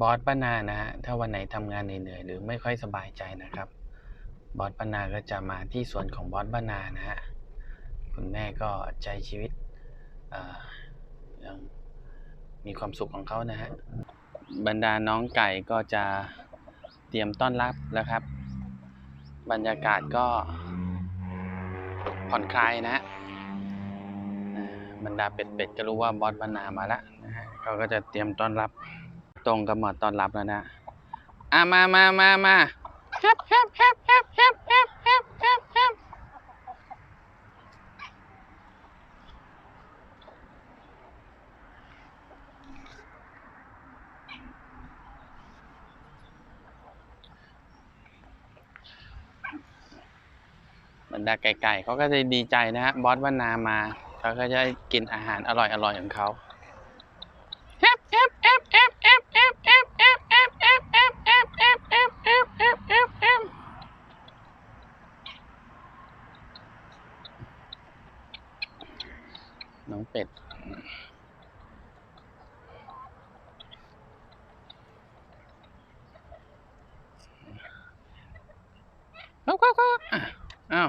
บอสป้านานะฮะ ถ้าวันไหนทำงานเหนื่อยๆหรือไม่ค่อยสบายใจนะครับ บอสป้านาก็จะมาที่สวนของบอสป้านานะฮะ คุณแม่ก็ใจชีวิตยังมีความสุขของเขานะฮะ บรรดาน้องไก่ก็จะเตรียมต้อนรับแล้วครับ บรรยากาศก็ผ่อนคลายนะฮะบรรดาเป็ดๆก็รู้ว่าบอสป้านามาแล้วนะฮะเขาก็จะเตรียมต้อนรับ ตรงกับหมอต้อนรับแล้วนะอะมามามามาแฮบแฮบแฮบแฮบแฮบแฮบแฮบแฮบแฮบบรรดาไก่ๆเขาก็จะดีใจนะฮะบอสว่านามาเขาก็จะได้กินอาหารอร่อยๆของเขา น้องเป็ด ก็ก็ก็อะอ้าว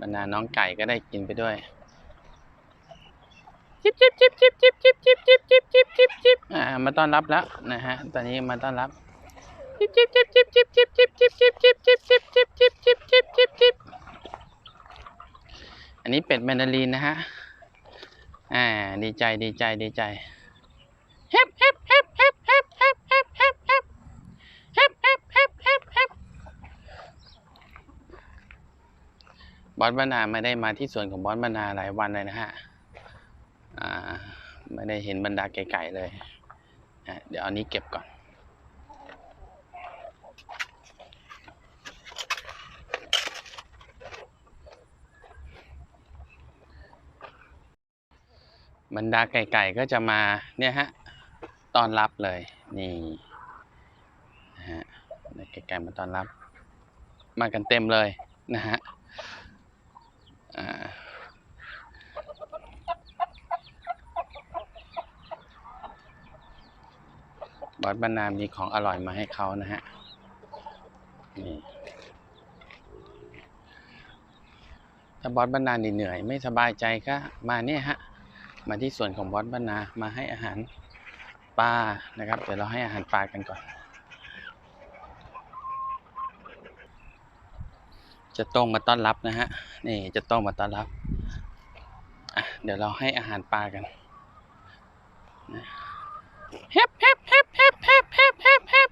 บรรดาน้องไก่ก็ได้กินไปด้วยจิบจิบจิบจิบจิบจิบจิบจิบจิบจิบจิบจิบอ่ามาต้อนรับแล้วนะฮะตอนนี้มาต้อนรับจิบจิบจิบจิบจิบจิบจิบจิบจิบจิบจิบจิบจิบจิบจิบจิบจิบจิบอันนี้เป็ดแมนดารินนะฮะอ่าดีใจดีใจดีใจเฮ็บเฮ็บ บอสบรรณาไม่ได้มาที่สวนของบอสบรรณาหลายวันเลยนะฮะอ่าไม่ได้เห็นบรรดาไก่ๆเลยอะเดี๋ยวอานี้เก็บก่อน บรรดาไก่ๆก็จะมาเนี่ยฮะต้อนรับเลย นี่นะฮะได้ไก่ๆมาต้อนรับ มากันเต็มเลยนะฮะ บอสบรรณามีของอร่อยมาให้เขานะฮะ นี่ ถ้าบอสบรรณาเหนื่อยๆไม่สบายใจก็มาเนี่ยฮะ มาที่ส่วนของบอสบ้านามาให้อาหารปลานะครับ เดี๋ยวเราให้อาหารปลากันก่อน จะต้งมาต้อนรับนะฮะ นี่จะต้งมาต้อนรับ เดี๋ยวเราให้อาหารปลากันนะเฮ็บเฮบเฮ็บเฮ็บเฮ็บเฮ็บเฮ็บเฮ็บ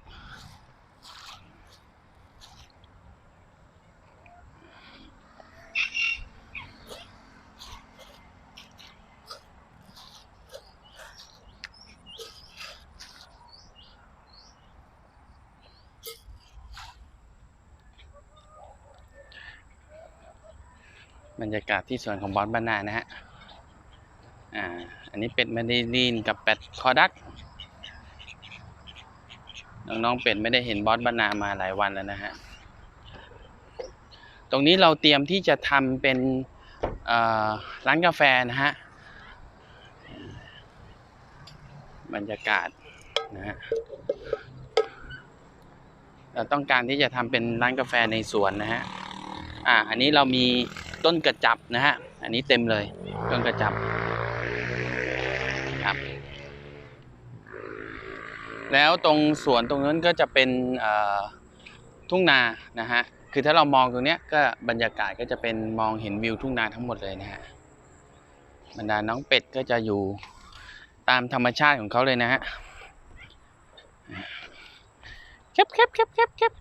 บรรยากาศที่สวนของบอสบ้านนานะฮะ อ่า อันนี้เป็ดแมนดารินกับเป็ดคอดัก น้องๆเป็ดไม่ได้เห็นบอสบ้านนามาหลายวันแล้วนะฮะ ตรงนี้เราเตรียมที่จะทำเป็นร้านกาแฟนะฮะ บรรยากาศนะฮะเราต้องการที่จะทำเป็นร้านกาแฟในสวนนะฮะ อ่า อันนี้เรามี ต้นกระจับนะฮะ อันนี้เต็มเลย ต้นกระจับครับ แล้วตรงสวนตรงนั้นก็จะเป็นทุ่งนานะฮะ คือถ้าเรามองตรงเนี้ยก็บรรยากาศก็จะเป็นมองเห็นวิวทุ่งนาทั้งหมดเลยนะฮะ บรรดาน้องเป็ดก็จะอยู่ตามธรรมชาติของเขาเลยนะฮะแคบแคบแคบแคบแคบ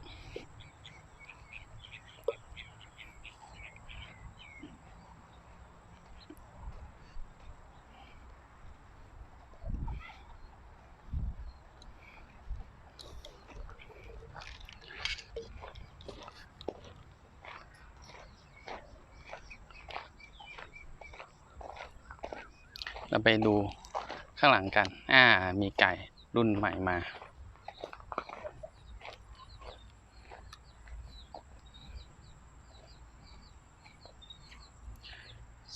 เราไปดูข้างหลังกัน อ่า มีไก่รุ่นใหม่มา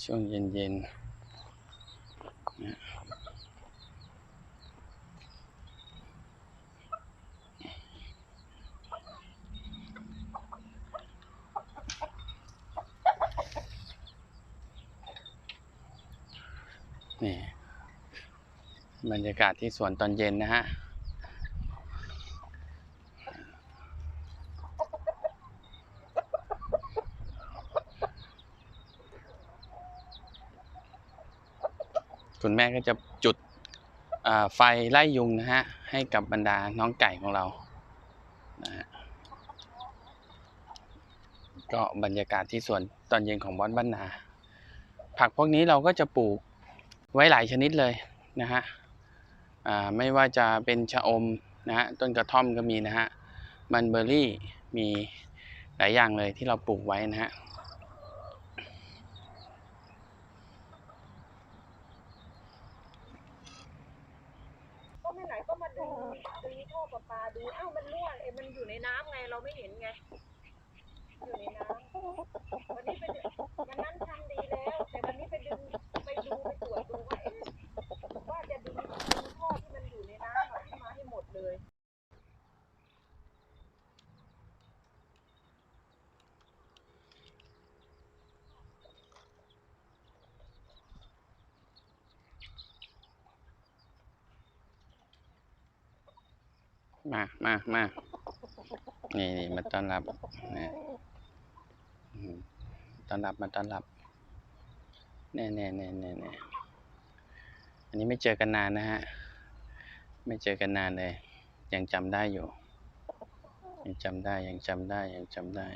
ช่วงเย็นๆ นี่บรรยากาศที่สวนตอนเย็นนะฮะคุณแม่ก็จะจุดไฟไล่ยุงนะฮะ ให้กับบรรดาน้องไก่ของเรานะฮะก็บรรยากาศที่สวนตอนเย็นของบอสบ้านนา ผักพวกนี้เราก็จะปลูก ไว้หลายชนิดเลยนะฮะไม่ว่าจะเป็นชะอมนะฮะต้นกระท่อมก็มีนะฮะมันเบอร์รี่มีหลายอย่างเลยที่เราปลูกไว้นะฮะก็ไม่ไหนก็มาดึงดึงท่อประปาดูอ้าวมันรั่วเอ้มันอยู่ในน้ำไงเราไม่เห็นไงอยู่ในน้ำวันนี้ไปดึงวันนั้นทำดีแล้ว แต่วันนี้ไปดึงไปดูไปตรวจดูว่าเอ๊ะว่าจะดึงดึงท่อที่มันอยู่ในน้ำอะขึ้นมาให้หมดเลย มามามานี่นี่มาต้อนรับนะต้อนรับมาต้อนรับแน่แน่แน่แน่แน่อันนี้ไม่เจอกันนานนะฮะ ไม่เจอกันนานเลย ยังจำได้อยู่ ยังจำได้ ยังจำได้ ยังจำได้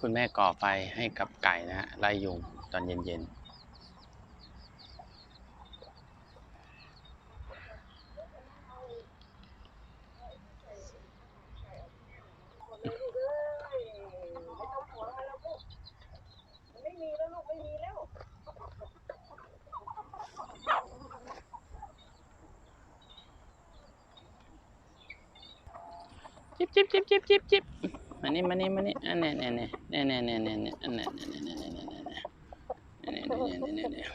คุณแม่ก่อไฟให้กับไก่นะฮะไล่ยุงตอนเย็นจิบจิบจิบจิบจิบจิบ มานี่มานี่มานี่อันนี้เนี่ยเนี่ยเนี่ยเนี่ยเนี่ยเนี่ยอันนี้เนี่ยเนี่ยเนี่ยเนี่ยเนี่ยเนี่ยเนี่ย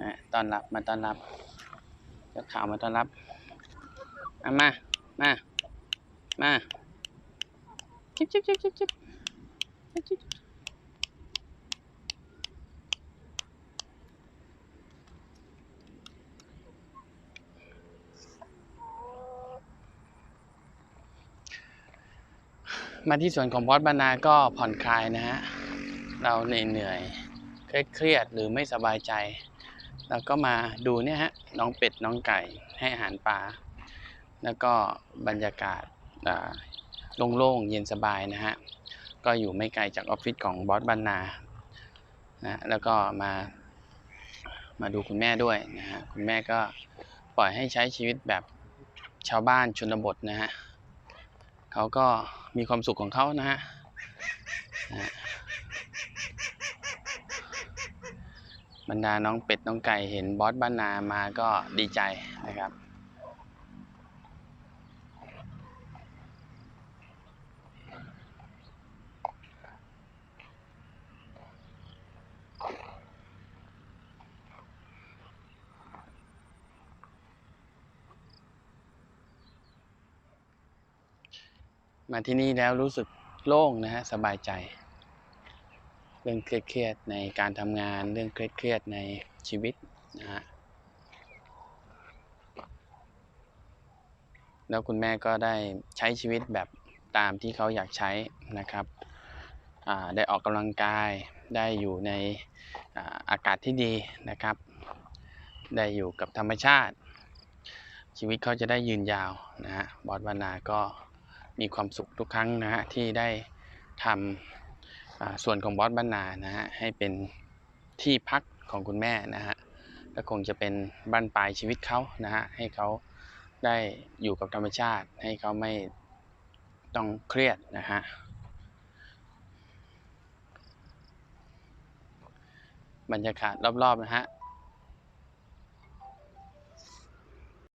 นะตอนรับมาตอนรับเจ้าข่าวมาตอนรับอามา มา มา จิ๊บจิ๊บจิ๊บจิ๊บจิ๊บจิ๊บจิ๊บ มาที่สวนของบอสบานาก็ผ่อนคลายนะฮะ เราเหนื่อยเครียดหรือไม่สบายใจ แล้วก็มาดูเนี่ยฮะน้องเป็ดน้องไก่ให้อาหารปลา แล้วก็บรรยากาศอ่าโล่งๆเย็นสบายนะฮะ ก็อยู่ไม่ไกลจากออฟฟิศของบอสบานานะแล้วก็มามาดูคุณแม่ด้วยนะฮะ คุณแม่ก็ปล่อยให้ใช้ชีวิตแบบชาวบ้านชนบทนะฮะ เขาก็มีความสุขของเขานะฮะนะฮะบรรดาน้องเป็ดน้องไก่เห็นบอสบ้านนามาก็ดีใจนะครับ มาที่นี่แล้วรู้สึกโล่งนะฮะสบายใจ เรื่องเครียดๆในการทำงานเรื่องเครียดๆในชีวิตนะฮะแล้วคุณแม่ก็ได้ใช้ชีวิตแบบตามที่เขาอยากใช้นะครับ ได้ออกกำลังกาย ได้อยู่ในอาอากาศที่ดีนะครับ ได้อยู่กับธรรมชาติ ชีวิตเขาจะได้ยืนยาวนะฮะบอสวานาก็ มีความสุขทุกครั้งนะฮะที่ได้ทอ่าส่วนของบอสบ้านนานะฮะให้เป็นที่พักของคุณแม่นะฮะก็คงจะเป็นบ้านปลายชีวิตเขานะฮะให้เขาได้อยู่กับธรรมชาติ ให้เขาไม่ต้องเครียดนะฮะบรรยากาศรอบๆนะฮะ